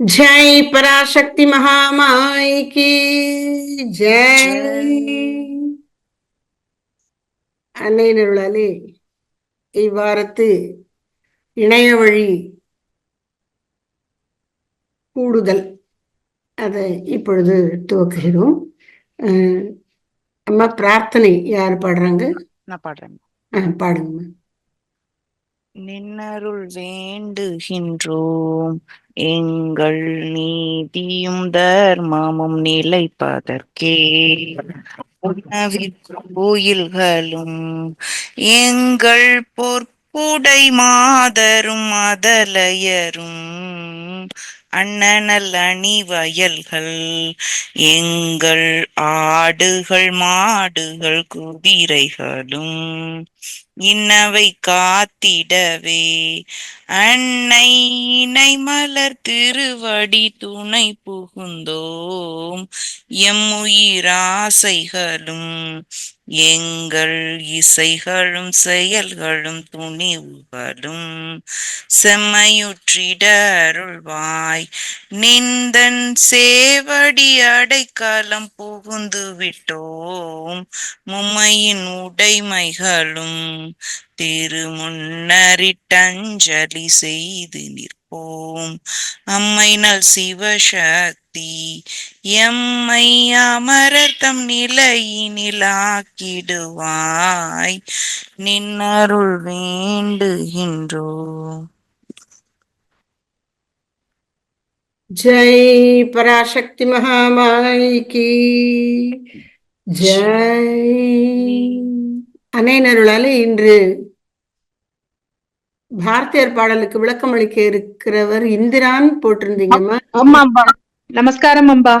जय पराशक्ति महामाई की ஜெய் அன்னை நருளாலே இவ்வாரத்து இணைய வழி கூடுதல் அதை இப்பொழுது துவக்குகிறோம் அஹ், அம்மா பிரார்த்தனை யார் பாடுறாங்க நான் பாடுறேன் அஹ், பாடுங்கம்மா நின்னருள் வேண்டுகின்றோம் எங்கள் நீதியும் தர்மமும் நிலைப்பதற்கே. கோயில்களும் எங்கள் பொற்புடை மாதரும் அதலையரும். அண்ணனல் அணிவயல்கள் எங்கள் ஆடுகள் மாடுகள் குதிரைகளும் இன்னவை காத்திடவே. அன்னை இணை மலர் திருவடி துணை புகுந்தோம். எம்முயிராசைகளும் எங்கள் இசைகளும் செயல்களும் துணிவுகளும் செம்மையுற்றிட அருள்வாய். நிந்தன் சேவடி அடைக்காலம் புகுந்து விட்டோம். மும்மையின் உடைமைகளும் திருமுன்னரிட்டஞ்சலி செய்து நிற்போம். அம்மை நல் சிவசக்தி எம்மை அமரர்த்தம் நிலையினிலாக்கிடுவாய். நின்னருள் வேண்டுகின்றோம் ஜெய் பராசக்தி மகாமாய் கி. ஜெய். அன்னை நருளாலே இன்று பாரதியார் பாடலுக்கு விளக்கம் அளிக்க இருக்கிறவர் இந்திரான் போட்டிருந்தீங்கம்மா. நமஸ்காரம் அம்பா.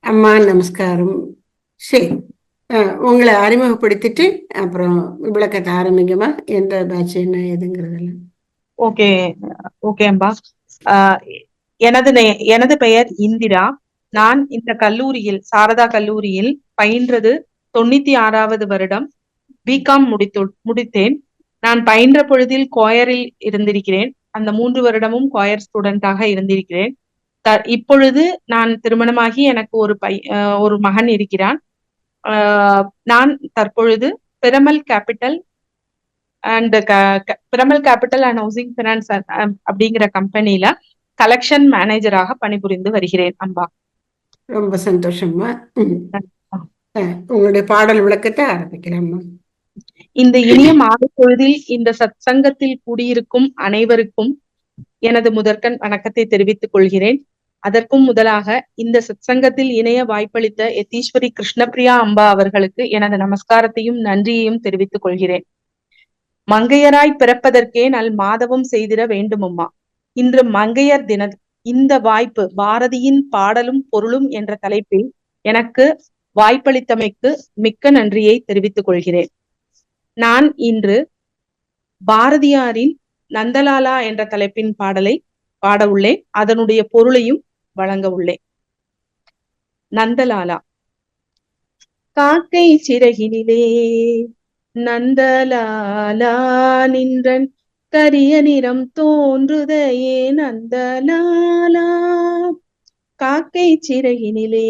அம்மா நமஸ்காரம். சரி. உங்களை அறிமுகப்படுத்திட்டு அப்புறம் விளக்கத்தை ஆரம்பிங்கம்மா. எந்த பேட்ச் என்ன ஏதுங்கிறதெல்லாம். ஓகே. ஓகே அம்பா. ஆஹ் எனது எனது பெயர் இந்திரா. நான் இந்த கல்லூரியில் சாரதா கல்லூரியில் பயின்றது தொண்ணூத்தி ஆறாவது வருடம். பிகாம் முடித்து முடித்தேன். நான் பயின்ற பொழுதில் கோயரில் இருந்திருக்கிறேன். அந்த மூன்று வருடமும் கோயர் ஸ்டூடெண்டாக இருந்திருக்கிறேன். த இப்பொழுது நான் திருமணமாகி எனக்கு ஒரு பை ஒரு மகன் இருக்கிறான். நான் தற்பொழுது Piramal Capital and Piramal Capital and Housing Finance அப்படிங்கிற கம்பெனில கலெக்ஷன் மேனேஜராக பணிபுரிந்து வருகிறேன் அம்பா ரொம்ப சந்தோஷம்மா. உங்களுடைய பாடல் விளக்கத்தை ஆரம்பிக்கலாம்மா இந்த இனிய மாலை பொழுதில் இந்த சத்சங்கத்தில் கூடியிருக்கும் அனைவருக்கும் எனது முதற்கண் வணக்கத்தை தெரிவித்துக் கொள்கிறேன். அதற்கும் முதலாக இந்த சத்சங்கத்தில் இணைய வாய்ப்பளித்த எத்தீஸ்வரி கிருஷ்ணபிரியா அம்பா அவர்களுக்கு எனது நமஸ்காரத்தையும் நன்றியையும் தெரிவித்துக் கொள்கிறேன். மங்கையராய் பிறப்பதற்கே நல் மாதவம் செய்திட வேண்டுமம்மா. இன்று மங்கையர் தின இந்த வாய்ப்பு பாரதியின் பாடலும் பொருளும் என்ற தலைப்பில் எனக்கு வாய்ப்பளித்தமைக்கு மிக்க நன்றியை தெரிவித்துக் கொள்கிறேன். நான் இன்று பாரதியாரின் நந்தலாலா என்ற தலைப்பின் பாடலை பாட உள்ளேன். அதனுடைய பொருளையும் வழங்க உள்ளேன். நந்தலாலா. காக்கை சிறகினிலே நந்தலாலா நின்றன். கரிய நிறம் தோன்றுதையே நந்தலாலா. காக்கை சிறகினிலே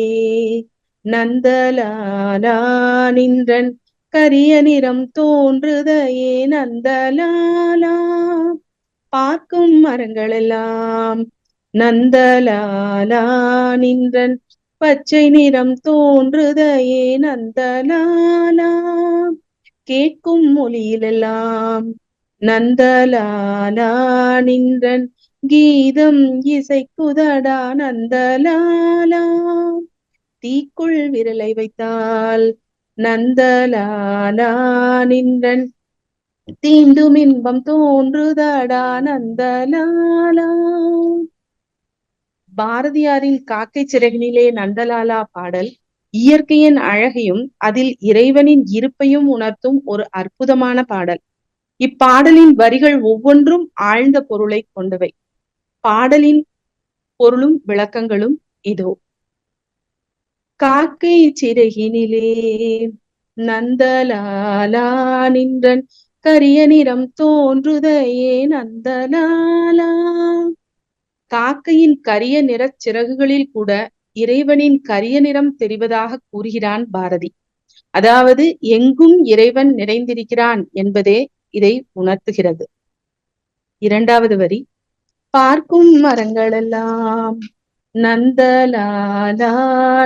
நந்தலாலா நின்றன். கரிய நிறம் தோன்றுதையே நந்தலாலா. பார்க்கும் மரங்களெல்லாம் நந்தலாலா நின்றன். பச்சை நிறம் தோன்றுதையே நந்தலாலா. கேட்கும் மொழியிலெல்லாம் நந்தலாலா நின்றன். கீதம் இசைக்குதடா நந்தலாலா. தீக்குள் விரலை வைத்தால் நந்தலாலா நின்றன். தீண்டும் இன்பம் தோன்றுதடா நந்தலாலா. பாரதியாரின் காக்கை சிறகினிலே நந்தலாலா பாடல் இயற்கையின் அழகையும் அதில் இறைவனின் இருப்பையும் உணர்த்தும் ஒரு அற்புதமான பாடல். இப்பாடலின் வரிகள் ஒவ்வொன்றும் ஆழ்ந்த பொருளை கொண்டவை. பாடலின் பொருளும் விளக்கங்களும் இதோ. காக்கை சிறகினிலே நந்தலாலா நின்றன் கரிய நிறம் தோன்றுதையே நந்தலாலா. காக்கையின் கரிய நிறச் சிறகுகளில் கூட இறைவனின் கரிய நிறம் தெரிவதாக கூறுகிறான் பாரதி. அதாவது எங்கும் இறைவன் நிறைந்திருக்கிறான் என்பதே இதை உணர்த்துகிறது. இரண்டாவது வரி பார்க்கும் மரங்களெல்லாம் நந்தலாலா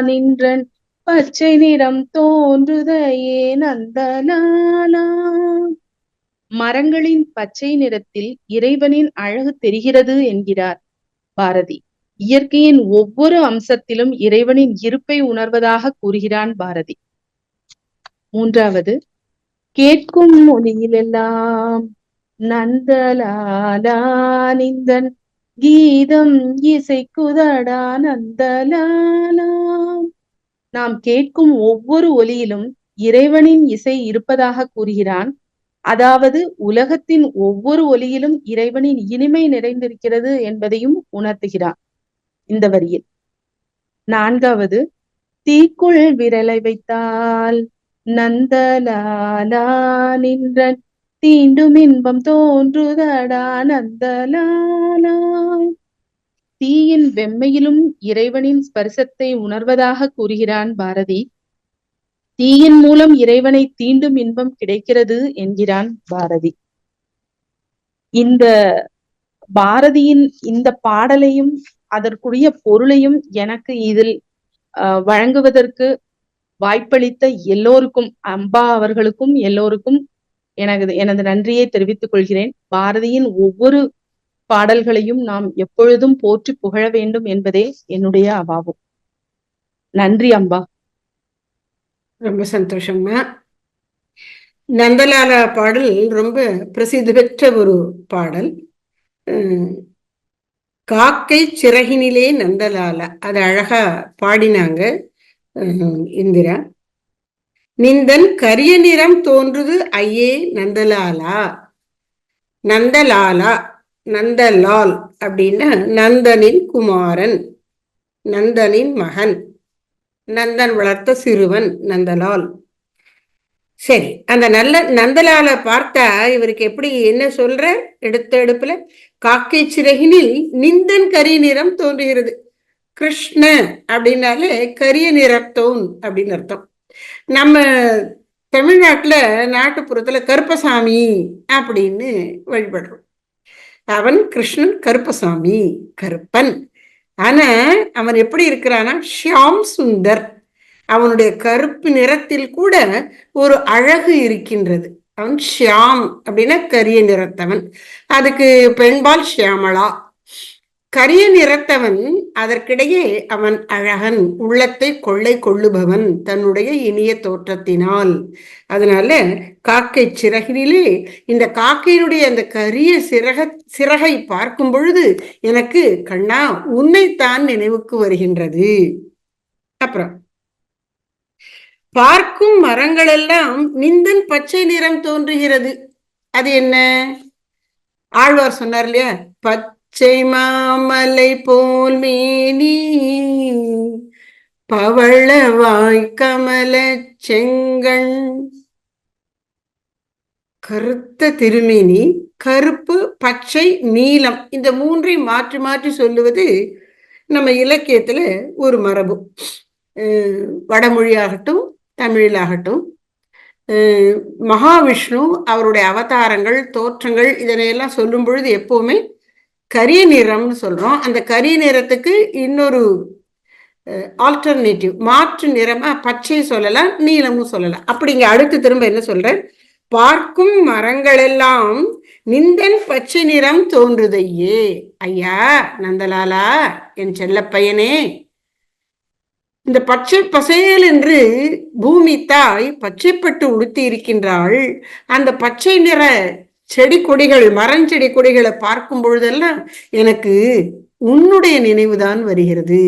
நின்றன். பச்சை நிறம் தோன்றுதையே நந்தலாலா. மரங்களின் பச்சை நிறத்தில் இறைவனின் அழகு தெரிகிறது என்கிறார் பாரதி. இயற்கையின் ஒவ்வொரு அம்சத்திலும் இறைவனின் இருப்பை உணர்வதாக கூறுகிறான் பாரதி. மூன்றாவது கேட்கும் மொழியிலெல்லாம் நந்தலாலா நிந்தன் கீதம் இசைக்குதடா நந்தலாலாம் நாம் கேட்கும் ஒவ்வொரு ஒலியிலும் இறைவனின் இசை இருப்பதாக கூறுகிறான் அதாவது உலகத்தின் ஒவ்வொரு ஒலியிலும் இறைவனின் இனிமை நிறைந்திருக்கிறது என்பதையும் உணர்த்துகிறார் இந்த வரியில். நான்காவது தீக்குள் விரலை வைத்தால் நந்தலாலா நின்றன் தீண்டும் இன்பம் தோன்றுதடா நந்தலாலா தீயின் வெம்மையிலும் இறைவனின் ஸ்பரிசத்தை உணர்வதாக கூறுகிறான் பாரதி. தீயின் மூலம் இறைவனை தீண்டும் இன்பம் கிடைக்கிறது என்கிறான் பாரதி. இந்த பாரதியின் இந்த பாடலையும் அதற்குரிய பொருளையும் எனக்கு இதில் வழங்குவதற்கு வாய்ப்பளித்த எல்லோருக்கும் அம்பா அவர்களுக்கும் எல்லோருக்கும் எனது எனது நன்றியை தெரிவித்துக் கொள்கிறேன். பாரதியின் ஒவ்வொரு பாடல்களையும் நாம் எப்பொழுதும் போற்றி புகழ வேண்டும் என்பதே என்னுடைய அபாவம். நன்றி அம்பா. ரொம்ப சந்தோஷம்மா நந்தலாலா பாடல் ரொம்ப பிரசித்தி பெற்ற ஒரு பாடல். காக்கை சிறகினிலே நந்தலாலா அது அழகா பாடினாங்க இந்திரா. நிந்தன் கரிய நிறம் தோன்றுது ஐயே நந்தலாலா நந்தலாலா நந்தலால் அப்படின்னா நந்தனின் குமாரன் நந்தனின் மகன் நந்தன் வளர்த்த சிறுவன் நந்தலால். சரி அந்த நல்ல நந்தலால பார்த்தா இவருக்கு எப்படி என்ன சொல்ற? எடுத்த எடுப்புல காக்கை சிறகினில் நிந்தன் கரிய நிறம் தோன்றுகிறது. கிருஷ்ண அப்படின்னாலே கரிய நிறத்தோன் அப்படின்னு அர்த்தம். நம்ம தமிழ்நாட்டுல நாட்டுப்புறத்துல கருப்பசாமி அப்படின்னு வழிபடுறோம். அவன் கிருஷ்ணன் கருப்பசாமி கருப்பன். ஆனா அவன் எப்படி இருக்கிறானா? ஷியாம் சுந்தர். அவனுடைய கருப்பு நிறத்தில் கூட ஒரு அழகு இருக்கின்றது. அவன் ஷியாம் அப்படின்னா கரிய நிறத்தவன். அதுக்கு பெண்பால் ஷியாமளா. கரிய நிறத்தவன் அதற்கிடையே அவன் அழகன் உள்ளத்தை கொள்ளை கொள்ளுபவன் தன்னுடைய இனிய தோற்றத்தினால். அதனால காக்கை சிறகினிலே இந்த காக்கையினுடைய அந்த கரிய சிறக சிறகை பார்க்கும் பொழுது எனக்கு கண்ணா உன்னைத்தான் நினைவுக்கு வருகின்றது. அப்புறம் பார்க்கும் மரங்களெல்லாம் நிந்தன் பச்சை நிறம் தோன்றுகிறது. அது என்ன? ஆழ்வார் சொன்னார் இல்லையா? பச்சை மாமலை போல் மேனி பவளவாய் கமல செங்கண். கருத்த திருமேனி கருப்பு பச்சை நீலம் இந்த மூன்றை மாற்றி மாற்றி சொல்லுவது நம்ம இலக்கியத்துல ஒரு மரபு. வடமொழியாகட்டும் தமிழிலாகட்டும். மகாவிஷ்ணு அவருடைய அவதாரங்கள் தோற்றங்கள் இதனையெல்லாம் சொல்லும் பொழுது எப்பவுமே கரி நிறம்னு சொல்றோம். அந்த கரி நிறத்துக்கு இன்னொரு ஆல்டர்னேட்டிவ் மாற்று நிறமா பச்சை சொல்லலாம் நீளமும் சொல்லலாம். அப்படிங்க அடுத்து திரும்ப என்ன சொல்றேன்? பார்க்கும் மரங்களெல்லாம் நிந்தன் பச்சை நிறம் தோன்றுதையே. ஐயா நந்தலாலா என் செல்ல பையனே இந்த பச்சை பசேல் என்று பூமி தாய் பச்சைப்பட்டு உடுத்தி இருக்கின்றாள். அந்த பச்சை நிற செடி கொடிகள் மரஞ்செடி கொடிகளை பார்க்கும் பொழுதெல்லாம் எனக்கு உன்னுடைய நினைவுதான் வருகிறது.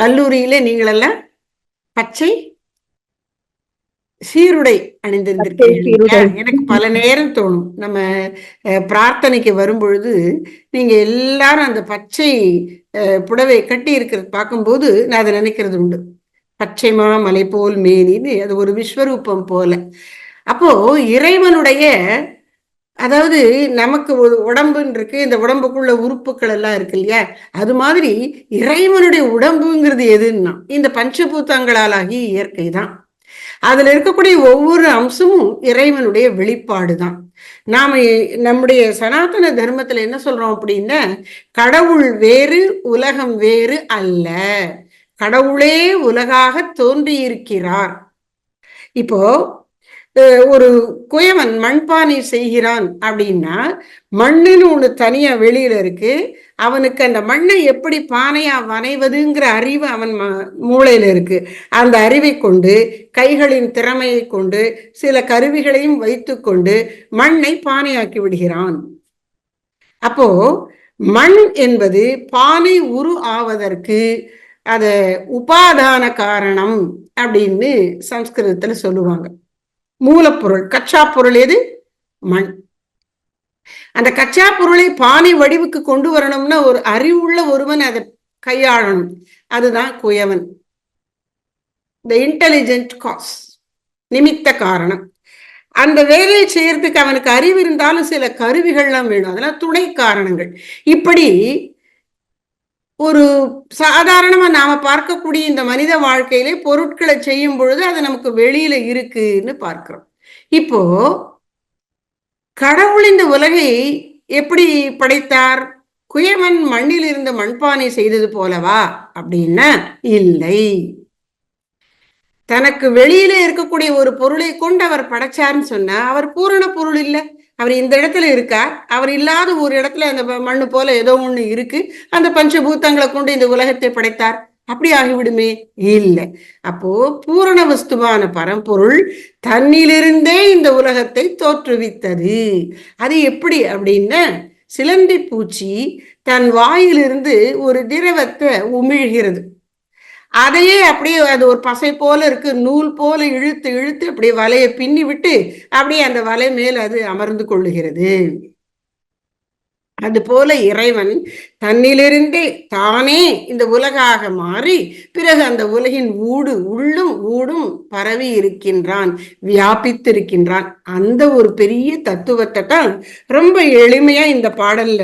கல்லூரியில நீங்களெல்லாம் பச்சை சீருடை அணிந்திருந்திருக்கீங்க. எனக்கு பல நேரம் தோணும். நம்ம பிரார்த்தனைக்கு வரும் பொழுது நீங்க எல்லாரும் அந்த பச்சை புடவை கட்டி இருக்கிறது பார்க்கும்போது நான் அதை நினைக்கிறது உண்டு. பச்சை மாமலை போல் மேனின்னு அது ஒரு விஸ்வரூபம் போல. அப்போ இறைவனுடைய அதாவது நமக்கு ஒரு உடம்புன்னு இருக்கு இந்த உடம்புக்குள்ள உறுப்புகள் எல்லாம் இருக்கு இல்லையா? அது மாதிரி இறைவனுடைய உடம்புங்கிறது எதுன்னா இந்த பஞ்சபூதங்களாலாகி இயற்கை தான். அதுல இருக்கக்கூடிய ஒவ்வொரு அம்சமும் இறைவனுடைய வெளிப்பாடு தான். நாம நம்முடைய சனாதன தர்மத்துல என்ன சொல்றோம் அப்படின்னா கடவுள் வேறு உலகம் வேறு அல்ல. கடவுளே உலகாக தோன்றியிருக்கிறார். இப்போ ஒரு குயவன் மண்பானை செய்கிறான் அப்படின்னா மண்ணுன்னு ஒன்று தனியா வெளியில இருக்கு. அவனுக்கு அந்த மண்ணை எப்படி பானையா வரைவதுங்கிற அறிவு அவன் மூளையில இருக்கு. அந்த அறிவை கொண்டு கைகளின் திறமையை கொண்டு சில கருவிகளையும் வைத்து கொண்டு மண்ணை பானையாக்கி விடுகிறான். அப்போ மண் என்பது பானை உரு ஆவதற்கு அத உபாதான காரணம் அப்படின்னு சம்ஸ்கிருதத்துல சொல்லுவாங்க. மூலப்பொருள் கச்சா பொருள் எது? மண். அந்த கச்சா பொருளை பானை வடிவுக்கு கொண்டு வரணும்னா ஒரு அறிவுள்ள ஒருவன் அதை கையாளணும். அதுதான் குயவன். த இன்டெலிஜென்ட் காஸ் நிமித்த காரணம். அந்த வேலையை செய்யறதுக்கு அவனுக்கு அறிவு இருந்தாலும் சில கருவிகள்லாம் வேணும். அதெல்லாம் துணை காரணங்கள். இப்படி ஒரு சாதாரணமா நாம பார்க்கக்கூடிய இந்த மனித வாழ்க்கையிலே பொருட்களை செய்யும் பொழுது அது நமக்கு வெளியில இருக்குன்னு பார்க்கிறோம். இப்போ கடவுள் இந்த உலகை எப்படி படைத்தார்? குயவன் மண்ணில் இருந்த மண்பானை செய்தது போலவா? அப்படின்னா இல்லை. தனக்கு வெளியில இருக்கக்கூடிய ஒரு பொருளை கொண்டு அவர் படைச்சார்னு சொன்னா அவர் பூரண பொருள் இல்லை. அவர் இந்த இடத்துல இருக்கார். அவர் இல்லாத ஒரு இடத்துல அந்த மண்ணு போல ஏதோ ஒண்ணு இருக்கு. அந்த பஞ்சபூத்தங்களை கொண்டு இந்த உலகத்தை படைத்தார். அப்படி ஆகிவிடுமே? இல்லை. அப்போ பூரண வஸ்துவான பரம்பொருள் தன்னிலிருந்தே இந்த உலகத்தை தோற்றுவித்தது. அது எப்படி அப்படின்னா சிலந்தி பூச்சி தன் வாயிலிருந்து ஒரு திரவத்தை உமிழ்கிறது. அதையே அப்படியே அது ஒரு பசை போல இருக்கு. நூல் போல இழுத்து இழுத்து அப்படியே வலையை பின்னி விட்டு அப்படியே அந்த வலை மேல் அது அமர்ந்து கொள்ளுகிறது. அது போல இறைவன் தன்னிலிருந்தே தானே இந்த உலகாக மாறி பிறகு அந்த உலகின் ஊடு உள்ளும் ஊடும் பரவி இருக்கின்றான் வியாபித்திருக்கின்றான். அந்த ஒரு பெரிய தத்துவத்தை தான் ரொம்ப எளிமையா இந்த பாடல்ல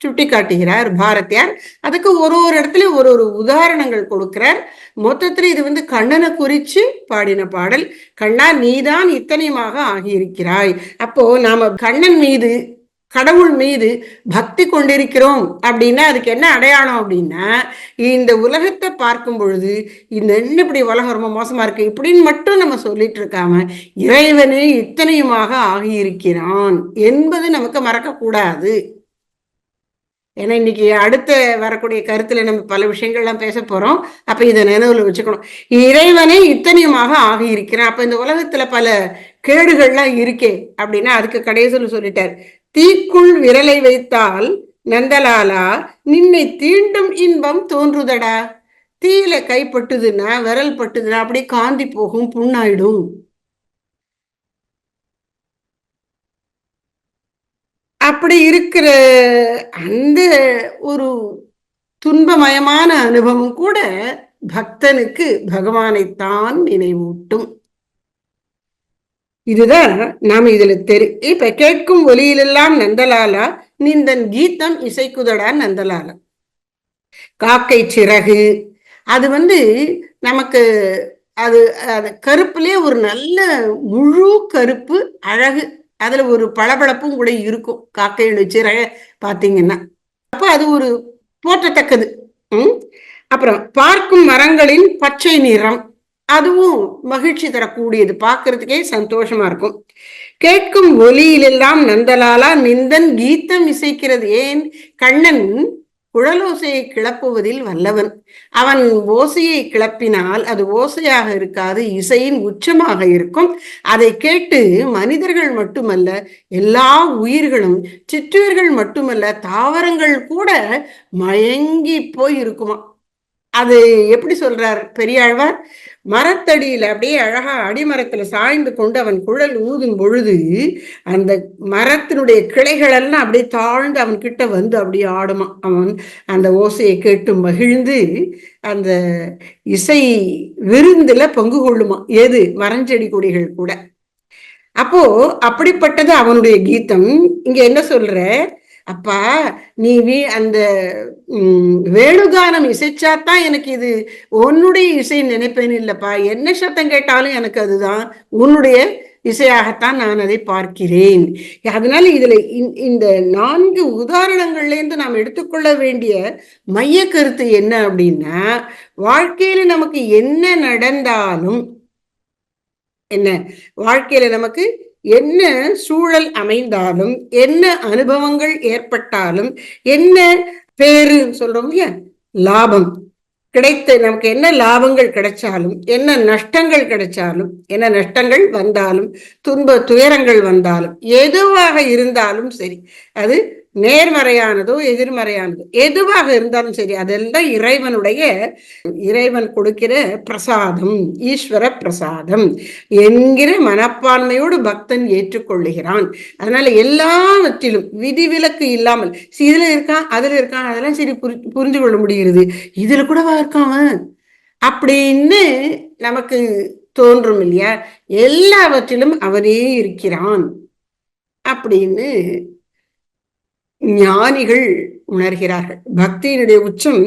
சுட்டி காட்டுகிறார் பாரதியார். அதுக்கு ஒரு ஒரு இடத்துல ஒரு ஒரு உதாரணங்கள் கொடுக்கிறார். மொத்தத்துல இது வந்து கண்ணனை குறிச்சு பாடின பாடல். கண்ணா நீதான் இத்தனையுமாக ஆகியிருக்கிறாய். அப்போ நாம கண்ணன் மீது கடவுள் மீது பக்தி கொண்டிருக்கிறோம் அப்படின்னா அதுக்கு என்ன அடையாளம் அப்படின்னா இந்த உலகத்தை பார்க்கும் பொழுது இந்த என்ன இப்படி உலகம் ரொம்ப மோசமா இருக்கு இப்படின்னு மட்டும் நம்ம சொல்லிட்டு இருக்காம இறைவனே இத்தனையுமாக ஆகியிருக்கிறான் என்பது நமக்கு மறக்கக்கூடாது. ஏன்னா இன்னைக்கு அடுத்த வரக்கூடிய கருத்துல நம்ம பல விஷயங்கள்லாம் பேச போறோம். அப்ப இதை நினைவுல வச்சுக்கணும். இறைவனே இத்தனையுமாக ஆகி இருக்கிறான் அப்ப இந்த உலகத்துல பல கேடுகள்லாம் இருக்கே அப்படின்னா அதுக்கு கடைசியில் சொல்லிட்டார். தீக்குள் விரலை வைத்தால் நந்தலாலா நின்னை தீண்டும் இன்பம் தோன்றுதடா. தீயில கைப்பட்டுதுன்னா விரல் பட்டுதுன்னா அப்படி காந்தி போகும் புண்ணாயிடும். அப்படி இருக்கிற அந்த ஒரு துன்பமயமான அனுபவம் கூட பக்தனுக்கு பகவானைத்தான் நினைவூட்டும். இதுதான் நாம இதுல தெரி இப்ப கேட்கும் ஒலியிலெல்லாம் நந்தலாலா நிந்தன் கீதம் இசைக்குதடா நந்தலாலா. காக்கை சிறகு அது வந்து நமக்கு அது அது கருப்புலயே ஒரு நல்ல முழு கருப்பு அழகு. அதுல ஒரு பளபளப்பும் கூட இருக்கும். காக்கை சிறக பாத்தீங்கன்னா. அப்ப அது ஒரு போற்றத்தக்கது உம் அப்புறம் பார்க்கும் மரங்களின் பச்சை நிறம். அதுவும் மகிழ்ச்சி தரக்கூடியது. பார்க்கறதுக்கே சந்தோஷமா இருக்கும். கேட்கும் ஒலியிலெல்லாம் நந்தலாலா நிந்தன் கீதம் இசைக்கிறது. ஏன்? கண்ணன் குழலோசையை கிளப்புவதில் வல்லவன். அவன் ஓசையை கிளப்பினால் அது ஓசையாக இருக்காது இசையின் உச்சமாக இருக்கும். அதை கேட்டு மனிதர்கள் மட்டுமல்ல எல்லா உயிர்களும் சிற்றுயிர்கள் மட்டுமல்ல தாவரங்கள் கூட மயங்கி போய் இருக்குமா அது எப்படி சொல்றார் பெரியாழ்வார்? மரத்தடியில அப்படியே அழகா அடிமரத்துல சாய்ந்து கொண்டு அவன் குழல் ஊதும் பொழுது அந்த மரத்தினுடைய கிளைகள் எல்லாம் அப்படியே தாழ்ந்து அவன் கிட்ட வந்து அப்படியே ஆடுமா. அவன் அந்த ஓசையை கேட்டு மகிழ்ந்து அந்த இசை விருந்துல பங்கு கொள்ளுமா. எது? மரஞ்செடி கொடிகள் கூட. அப்போ அப்படிப்பட்டது அவனுடைய கீதம். இங்க என்ன சொல்ற? அப்பா நீ வீ அந்த உம் வேணுகானம் இசைச்சாதான் எனக்கு இது உன்னுடைய இசை நினைப்பேன் இல்லப்பா. என்ன சத்தம் கேட்டாலும் எனக்கு அதுதான். உன்னுடைய இசையாகத்தான் நான் அதை பார்க்கிறேன். அதனால இதுல இந்த நான்கு உதாரணங்கள்ல இருந்து நாம் எடுத்துக்கொள்ள வேண்டிய மைய கருத்து என்ன அப்படின்னா வாழ்க்கையில நமக்கு என்ன நடந்தாலும் என்ன? வாழ்க்கையில நமக்கு என்ன சூழல் அமைந்தாலும் என்ன அனுபவங்கள் ஏற்பட்டாலும் என்ன பேருன்னு சொல்றோம் இல்லையா? லாபம். கிடைத்த நமக்கு என்ன லாபங்கள் கிடைச்சாலும் என்ன நஷ்டங்கள் கிடைச்சாலும் என்ன நஷ்டங்கள் வந்தாலும் துன்ப துயரங்கள் வந்தாலும் எதுவாக இருந்தாலும் சரி அது நேர்மறையானதோ எதிர்மறையானதோ எதுவாக இருந்தாலும் சரி அதெல்லாம் இறைவனுடைய இறைவன் கொடுக்கிற பிரசாதம் ஈஸ்வர பிரசாதம் என்கிற மனப்பான்மையோடு பக்தன் ஏற்றுக்கொள்ளுகிறான். அதனால எல்லாவற்றிலும் விதிவிலக்கு இல்லாமல் இதுல இருக்கான் அதுல இருக்கான் அதெல்லாம் சரி புரிஞ்சு கொள்ள முடிகிறது. இதுல கூடவா இருக்கான் அப்படின்னு நமக்கு தோன்றும் இல்லையா? எல்லாவற்றிலும் அவரே இருக்கிறான். அப்படின்னு ஞானிகள் உணர்கிறார்கள். பக்தியினுடைய உச்சம்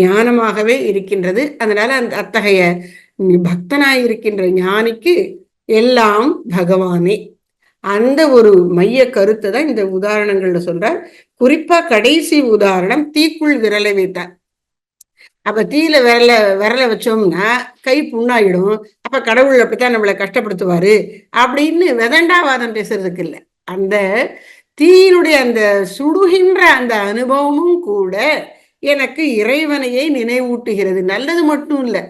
ஞானமாகவே இருக்கின்றது. அதனால அந்த அத்தகைய பக்தனாயிருக்கின்ற ஞானிக்கு எல்லாம் பகவானே. அந்த ஒரு மைய கருத்தை தான் இந்த உதாரணங்கள்ல சொல்றார். குறிப்பா கடைசி உதாரணம் தீக்குள் விரலை வைத்தார். அப்ப தீயில விரல விரல வச்சோம்னா கை புண்ணாயிடும். அப்ப கடவுள் அப்படித்தான் நம்மளை கஷ்டப்படுத்துவாரு அப்படின்னு வெதண்டாவாதம் பேசுறதுக்கு இல்லை. அந்த தீயினுடைய அந்த சுடுகின்ற அந்த அனுபவமும் கூட எனக்கு இறைவனையை நினைவூட்டுகிறது. நல்லது மட்டும் இல்லை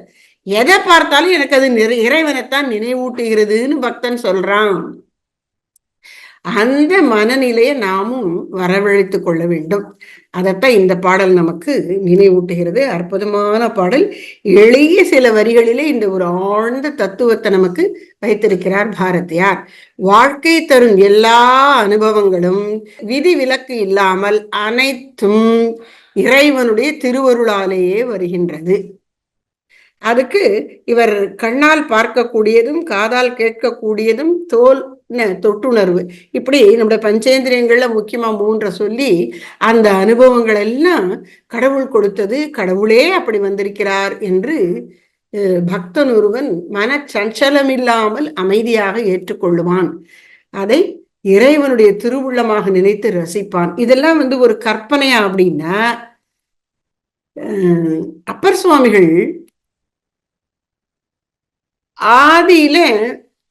எதை பார்த்தாலும் எனக்கு அது இறைவனைத்தான் நினைவூட்டுகிறதுன்னு பக்தன் சொல்றான். அந்த மனநிலையை நாமும் வரவழைத்து கொள்ள வேண்டும். அதைத்தான் இந்த பாடல் நமக்கு நினைவூட்டுகிறது. அற்புதமான பாடல். எளிய சில வரிகளிலே இந்த ஒரு ஆழ்ந்த தத்துவத்தை நமக்கு வைத்திருக்கிறார் பாரதியார். வாழ்க்கை தரும் எல்லா அனுபவங்களும் விதி விலக்கு இல்லாமல் அனைத்தும் இறைவனுடைய திருவருளாலேயே வருகின்றது. அதுக்கு இவர் கண்ணால் பார்க்கக்கூடியதும் காதால் கேட்கக்கூடியதும் தோல் தொட்டுணர்வு. இப்படி நம்முடைய பஞ்சேந்திரியங்கள்ல முக்கியமா மூன்ற சொல்லி அந்த அனுபவங்கள் எல்லாம் கடவுள் கொடுத்தது கடவுளே அப்படி வந்திருக்கிறார் என்று பக்தன் ஒருவன் மனச்சஞ்சலம் இல்லாமல் அமைதியாக ஏற்றுக்கொள்ளுவான். அதை இறைவனுடைய திருவுள்ளமாக நினைத்து ரசிப்பான். இதெல்லாம் வந்து ஒரு கற்பனையா அப்படின்னா அப்பர் சுவாமிகள் ஆதியில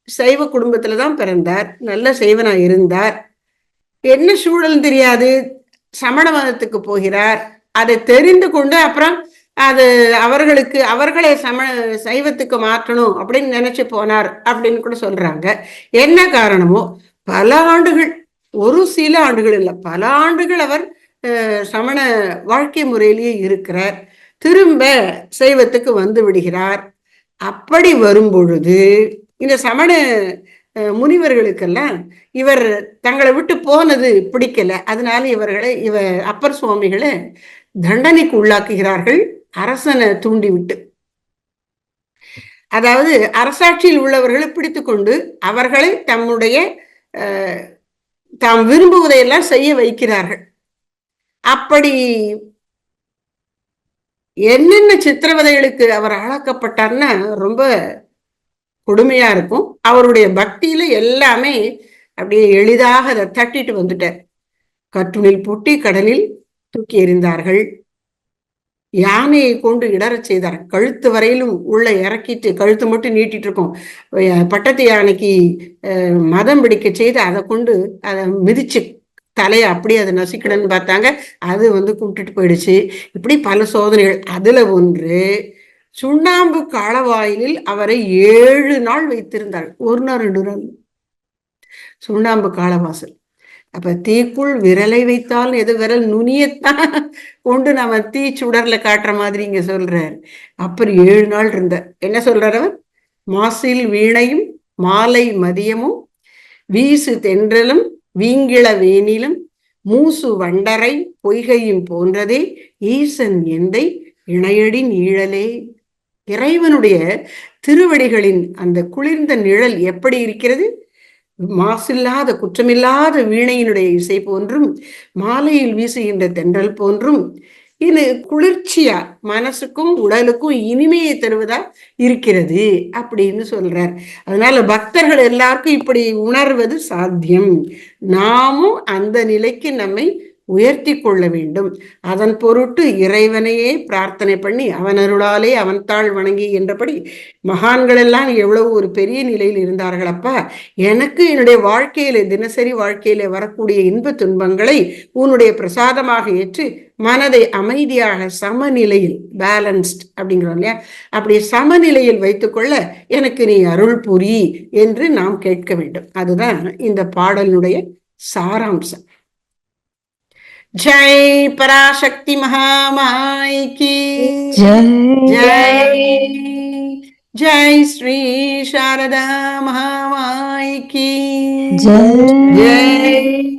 சைவ குடும்பத்துல தான் பிறந்தார். நல்ல சைவனா இருந்தார். என்ன சூழல் தெரியாது. சமண மதத்துக்கு போகிறார். அதை தெரிந்து கொண்டு அப்புறம் அது அவர்களுக்கு அவர்களை சம சைவத்துக்கு மாற்றணும் அப்படின்னு நினைச்சு போனார் அப்படின்னு கூட சொல்றாங்க. என்ன காரணமோ பல ஆண்டுகள் ஒரு சில ஆண்டுகள் இல்லை பல ஆண்டுகள் அவர் சமண வாழ்க்கை முறையிலேயே இருக்கிறார். திரும்ப சைவத்துக்கு வந்து விடுகிறார். அப்படி வரும் பொழுது இந்த சமண முனிவர்களுக்கெல்லாம் இவர் தங்களை விட்டு போனது பிடிக்கல. அதனால இவர்களை இவ அப்பர் சுவாமிகளை தண்டனைக்கு உள்ளாக்குகிறார்கள். அரசனை தூண்டி விட்டு அதாவது அரசாட்சியில் உள்ளவர்களை பிடித்து கொண்டு அவர்களை தம்முடைய தாம் விரும்புவதையெல்லாம் செய்ய வைக்கிறார்கள். அப்படி என்னென்ன சித்திரவதைகளுக்கு அவர் ஆளாக்கப்பட்டார்னா ரொம்ப கொடுமையா இருக்கும். அவருடைய பக்தியில எல்லாமே அப்படியே எளிதாக அதை தட்டிட்டு வந்துட்டார். கட்டுனில் பொட்டி கடலில் தூக்கி எறிந்தார்கள். யானையை கொண்டு இடறச் செய்தார். கழுத்து வரையிலும் உள்ள இறக்கிட்டு கழுத்து மட்டும் நீட்டிட்டு இருக்கோம். பட்டத்து யானைக்கு மதம் பிடிக்க செய்து அதை கொண்டு அதை மிதிச்சு தலையை அப்படியே அதை நசிக்கணும்னு பார்த்தாங்க. அது வந்து கும்பிட்டுட்டு போயிடுச்சு. இப்படி பல சோதனைகள். அதுல ஒன்று சுண்ணாம்பு காலவாயிலில் அவரை ஏழு நாள் வைத்திருந்தாள் ஒரு நாள் ரெண்டு நாள். சுண்ணாம்பு காலவாசல். அப்ப தீக்குள் விரலை வைத்தால் எது விரல்? நுனியத்தான் கொண்டு நம்ம தீ சுடர்ல காட்டுற மாதிரி இங்க சொல்றாரு. அப்புறம் ஏழு நாள் இருந்த என்ன சொல்றார் அவர்? மாசில் வீணையும் மாலை மதியமும் வீசு தென்றலும் வீங்கிள வேனிலும் மூசு வண்டரை பொய்கையும் போன்றதே ஈசன் எந்தை இணையடி நீழலே. இறைவனுடைய திருவடிகளின் அந்த குளிர்ந்த நிழல் எப்படி இருக்கிறது? மாசில்லாத குற்றமில்லாத வீணையினுடைய இசை போன்றும் மாலையில் வீசுகின்ற தென்றல் போன்றும் இது குளிர்ச்சியா மனசுக்கும் உடலுக்கும் இனிமையை தருவதா இருக்கிறது அப்படின்னு சொல்றார். அதனால பக்தர்கள் எல்லாருக்கும் இப்படி உணர்வது சாத்தியம். நாமும் அந்த நிலைக்கு நம்மை உயர்த்தி கொள்ள வேண்டும். அதன் பொருட்டு இறைவனையே பிரார்த்தனை பண்ணி அவன் அருளாலே அவன் தாழ் வணங்கி என்றபடி மகான்கள் எல்லாம் எவ்வளவு ஒரு பெரிய நிலையில் இருந்தார்கள் அப்பா எனக்கு என்னுடைய வாழ்க்கையில தினசரி வாழ்க்கையில வரக்கூடிய இன்ப துன்பங்களை உன்னுடைய பிரசாதமாக ஏற்று மனதை அமைதியாக சமநிலையில் பேலன்ஸ்ட் அப்படிங்கிறோம் இல்லையா? அப்படி சமநிலையில் வைத்துக்கொள்ள எனக்கு நீ அருள் புரி என்று நாம் கேட்க வேண்டும். அதுதான் இந்த பாடலினுடைய சாராம்சம். जय पराशक्ति महामाई की जय। जय। जय श्री शारदा महामाई की जय। जय।